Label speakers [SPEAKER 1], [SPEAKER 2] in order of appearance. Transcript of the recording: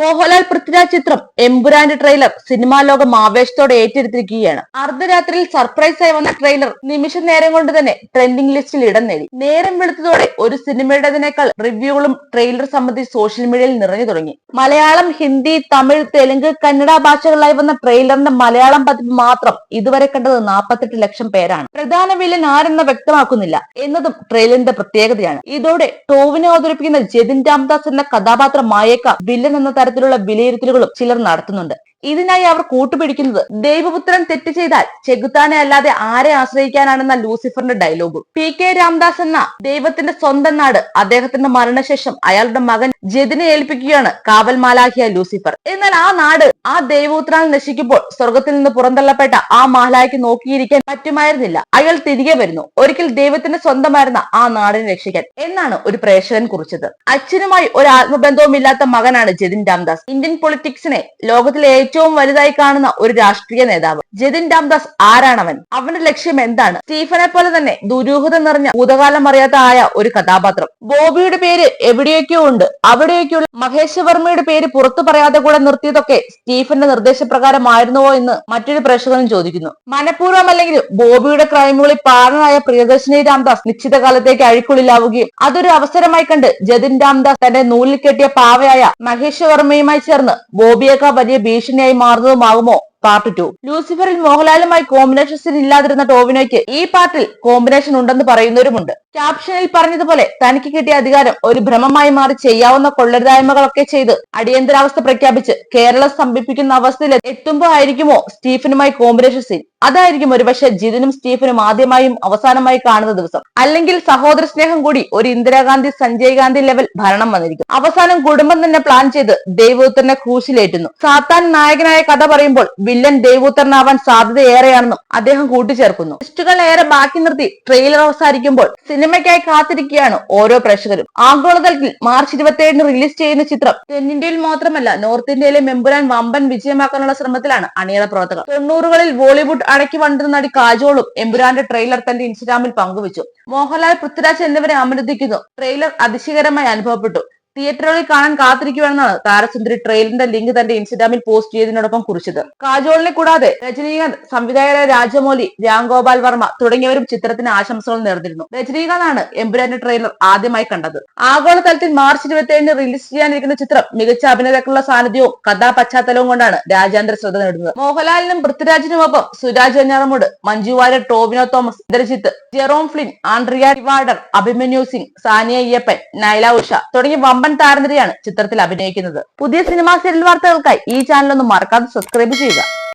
[SPEAKER 1] മോഹൻലാൽ പൃഥ്വിരാജ് ചിത്രം എമ്പുരാന്റെ trailer cinema ലോകം ആവേശത്തോടെ ഏറ്റെടുത്തിരിക്കുകയാണ്. അർദ്ധരാത്രിയിൽ സർപ്രൈസായി വന്ന ട്രെയിലർ നിമിഷ നേരം കൊണ്ട് തന്നെ ട്രെൻഡിംഗ് ലിസ്റ്റിൽ ഇടം നേടി. നേരം വെളുത്തതോടെ ഒരു സിനിമയുടേതിനേക്കാൾ റിവ്യൂകളും ട്രെയിലർ സംബന്ധിച്ച് സോഷ്യൽ മീഡിയയിൽ നിറഞ്ഞു തുടങ്ങി. മലയാളം ഹിന്ദി തമിഴ് തെലുങ്ക് കന്നഡ ഭാഷകളിലായി വന്ന ട്രെയിലറിന്റെ മലയാളം പതിപ്പ് മാത്രം ഇതുവരെ കണ്ടത് നാൽപ്പത്തെട്ട് ലക്ഷം പേരാണ്. പ്രധാന വില്ലൻ ആരെന്ന് വ്യക്തമാക്കുന്നില്ല. എന്നതും ട്രെയിലറിന്റെ പ്രത്യേകതയാണ്. ഇതോടെ ടോവിനെ അവതരിപ്പിക്കുന്ന ജതിൻ രാംദാസ് എന്ന കഥാപാത്രം മായേക്ക വില്ലൻ എന്ന തരത്തിലുള്ള വിലയിരുത്തലുകളും ചിലർ നടത്തുന്നുണ്ട് ഇതിനായി അവർ കൂട്ടുപിടിക്കുന്നത്. ദൈവപുത്രൻ തെറ്റ് ചെയ്താൽ ചെകുത്താനെ അല്ലാതെ ആരെ ആശ്രയിക്കാനാണെന്ന ലൂസിഫറിന്റെ ഡയലോഗ് പി കെ രാംദാസ് എന്ന ദൈവത്തിന്റെ സ്വന്തം നാട് അദ്ദേഹത്തിന്റെ മരണശേഷം അയാളുടെ മകൻ ജതിനെ ഏൽപ്പിക്കുകയാണ് കാവൽ മാലാഖിയ ലൂസിഫർ. എന്നാൽ ആ നാട് ആ ദൈവപുത്രനാൽ നശിക്കുമ്പോൾ സ്വർഗത്തിൽ നിന്ന് പുറന്തള്ളപ്പെട്ട ആ മാലാഖയ്ക്ക് നോക്കിയിരിക്കാൻ പറ്റുമായിരുന്നില്ല. അയാൾ തിരികെ വരുന്നു. ഒരിക്കൽ ദൈവത്തിന്റെ സ്വന്തമായിരുന്ന ആ നാടിനെ രക്ഷിക്കാൻ. എന്നാണ് ഒരു പ്രേക്ഷകൻ കുറിച്ചത്. അച്ഛനുമായി ഒരു ആത്മബന്ധവും ഇല്ലാത്ത മകനാണ് ജതിൻ രാംദാസ്. ഇന്ത്യൻ പൊളിറ്റിക്സിനെ ലോകത്തിലെ ഏറ്റവും വലുതായി കാണുന്ന ഒരു രാഷ്ട്രീയ നേതാവ്. ജതിൻ രാംദാസ് ആരാണവൻ? അവന്റെ ലക്ഷ്യം എന്താണ്? സ്റ്റീഫനെ പോലെ തന്നെ ദുരൂഹത നിറഞ്ഞ ഭൂതകാലം അറിയാത്ത ആയ ഒരു കഥാപാത്രം. ബോബിയുടെ പേര് എവിടെയൊക്കെയോ ഉണ്ട്. അവിടെയൊക്കെയുള്ള മഹേഷ് വർമ്മയുടെ പേര് പുറത്തു പറയാതെ കൂടെ നിർത്തിയതൊക്കെ സ്റ്റീഫന്റെ നിർദ്ദേശപ്രകാരമായിരുന്നുവോ എന്ന് മറ്റൊരു പ്രേക്ഷകനും ചോദിക്കുന്നു. മനഃപൂർവം അല്ലെങ്കിൽ ബോബിയുടെ ക്രൈമുകളിൽ പാടനായ പ്രിയദർശിനി രാംദാസ് നിശ്ചിത കാലത്തേക്ക് അഴിക്കുള്ളിലാവുകയും അതൊരു അവസരമായി കണ്ട് ജതിൻ രാംദാസ് തന്റെ നൂലിൽ കെട്ടിയ പാവയായ മഹേഷ് വർമ്മയുമായി ചേർന്ന് ബോബിയേക്കാൾ വലിയ ഭീഷണിയായി മാറുന്നതുമാകുമോ? പാർട്ട് ടു ലൂസിഫറിൽ മോഹൻലാലുമായി കോമ്പിനേഷൻ സീൻ ഇല്ലാതിരുന്ന ടോവിനോയ്ക്ക് ഈ പാർട്ടിൽ കോമ്പിനേഷൻ ഉണ്ടെന്ന് പറയുന്നവരുമുണ്ട്. ക്യാപ്ഷനിൽ പറഞ്ഞതുപോലെ തനിക്ക് കിട്ടിയ അധികാരം ഒരു ഭ്രമമായി മാറി ചെയ്യാവുന്ന കൊള്ളരുതായ്മകളൊക്കെ ചെയ്ത് അടിയന്തരാവസ്ഥ പ്രഖ്യാപിച്ച് കേരളം സ്തംഭിപ്പിക്കുന്ന അവസ്ഥയിൽ എത്തുമ്പോ ആയിരിക്കുമോ സ്റ്റീഫനുമായി കോമ്പിനേഷൻ സീൻ? അതായിരിക്കും ഒരുപക്ഷെ ജിതിനും സ്റ്റീഫനും ആദ്യമായും അവസാനമായി കാണുന്ന ദിവസം. അല്ലെങ്കിൽ സഹോദര സ്നേഹം കൂടി ഒരു ഇന്ദിരാഗാന്ധി സഞ്ജയ് ഗാന്ധി ലെവൽ ഭരണം വന്നിരിക്കും. അവസാനം കുടുംബം തന്നെ പ്ലാൻ ചെയ്ത് ദേവൂത്തറിനെ ക്രൂശിലേറ്റുന്നു സാത്താൻ നായകനായ കഥ പറയുമ്പോൾ വില്ലൻ ദേവൂത്തറിനാവാൻ സാധ്യത ഏറെയാണെന്നും അദ്ദേഹം കൂട്ടിച്ചേർക്കുന്നു. ലിസ്റ്റുകൾ ഏറെ ബാക്കി നിർത്തി ട്രെയിലർ അവസാനിക്കുമ്പോൾ സിനിമയ്ക്കായി കാത്തിരിക്കുകയാണ് ഓരോ പ്രേക്ഷകരും. ആഗോളതലത്തിൽ മാർച്ച് ഇരുപത്തിയേഴിന് റിലീസ് ചെയ്യുന്ന ചിത്രം തെന്നിന്ത്യയിൽ മാത്രമല്ല നോർത്ത് ഇന്ത്യയിലെ മെമ്പുരാൻ വമ്പൻ വിജയമാക്കാനുള്ള ശ്രമത്തിലാണ് അണിയറ പ്രവർത്തകർ. തൊണ്ണൂറുകളിൽ ബോളിവുഡ് അടക്കി വണ്ടിരുന്ന നടി കാജോളും എമ്പുരാന്റെ ട്രെയിലർ തന്റെ ഇൻസ്റ്റാഗ്രാമിൽ പങ്കുവച്ചു. മോഹൻലാൽ പൃഥ്വിരാജ് എന്നിവരെ അമൃതിക്കുന്നു ട്രെയിലർ അതിശയകരമായി അനുഭവപ്പെട്ടു. തിയേറ്ററുകളിൽ കാണാൻ കാത്തിരിക്കുവാണെന്നാണ് താരസുന്ദരി ട്രെയിലറിന്റെ ലിങ്ക് തന്റെ ഇൻസ്റ്റഗ്രാമിൽ പോസ്റ്റ് ചെയ്തതിനോടൊപ്പം കുറിച്ചത്. കാജോളിനെ കൂടാതെ രജനീകാന്ത് സംവിധായകരായ രാജമൗലി രാംഗോപാൽ വർമ്മ തുടങ്ങിയവരും ചിത്രത്തിന് ആശംസകൾ നേർന്നിരുന്നു. രജനീകാന്താണ് എമ്പുരാന്റെ ട്രെയിലർ ആദ്യമായി കണ്ടത്. ആഗോളതലത്തിൽ മാർച്ച് ഇരുപത്തി ഏഴിന് റിലീസ് ചെയ്യാനിരിക്കുന്ന ചിത്രം മികച്ച അഭിനേതാക്കളുടെ സാന്നിധ്യവും കഥാ പശ്ചാത്തലവും കൊണ്ടാണ് രാജ്യാന്തര ശ്രദ്ധ നേടുന്നത്. മോഹൻലാലിനും പൃഥ്വിരാജിനുമൊപ്പം Suraj Venjaramoodu Manju Warrier Tovino Thomas Indrajith Jerome Flynn Andrea Tivadar Abhimanyu Singh Saniya Iyappan Naila Usha തുടങ്ങിയ വമ്പൻ താരനിരയാണ് ചിത്രത്തിൽ അഭിനയിക്കുന്നത്. പുതിയ സിനിമാ സീരിയൽ വാർത്തകൾക്കായി ഈ ചാനൽ ഒന്ന് മറക്കാതെ സബ്സ്ക്രൈബ് ചെയ്യുക.